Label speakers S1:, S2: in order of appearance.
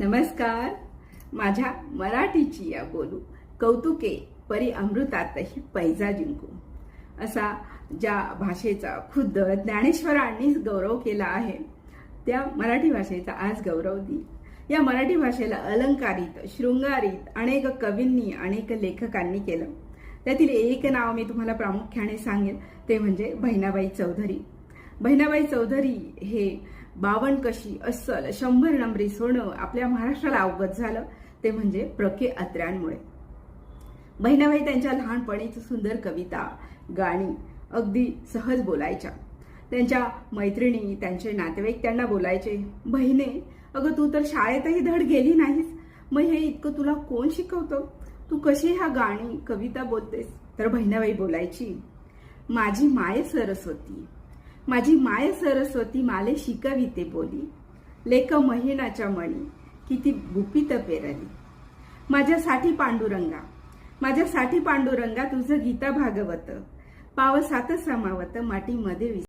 S1: नमस्कार. माझ्या मराठीची या बोलू कौतुके परी अमृतातही पैजा जिंकू असा ज्या भाषेचा खुद्द ज्ञानेश्वरांनीच गौरव केला आहे त्या मराठी भाषेचा आज गौरव दिन. या मराठी भाषेला अलंकारित शृंगारित अनेक कवींनी अनेक लेखकांनी केलं. त्यातील एक नाव मी तुम्हाला प्रामुख्याने सांगेन ते म्हणजे बहिणाबाई चौधरी. बहिणाबाई चौधरी हे बावन कशी अस्सल शंभर नंबरी सोनं आपल्या महाराष्ट्राला अवगत झालं. ते म्हणजे प्रके अत्र्यांमुळे. बहिणाबाई त्यांच्या लहानपणीच सुंदर कविता गाणी अगदी सहज बोलायच्या. त्यांच्या मैत्रिणी त्यांचे नातेवाईक त्यांना बोलायचे बहिणे अगं तू तर शाळेतही धड गेली नाहीस. मग हे इतकं तुला कोण शिकवतं? तू कशी ह्या गाणी कविता बोलतेस? तर बहिणाबाई बोलायची माझी माय सरस्वती माझी माय सरस्वती माले शिकविते बोली. लेख महिनाच्या मणी किती गुपित पेरली. माझ्यासाठी पांडुरंगा माझ्यासाठी पांडुरंगा तुझं गीता भागवत. पावसात समावत माटीमध्ये विस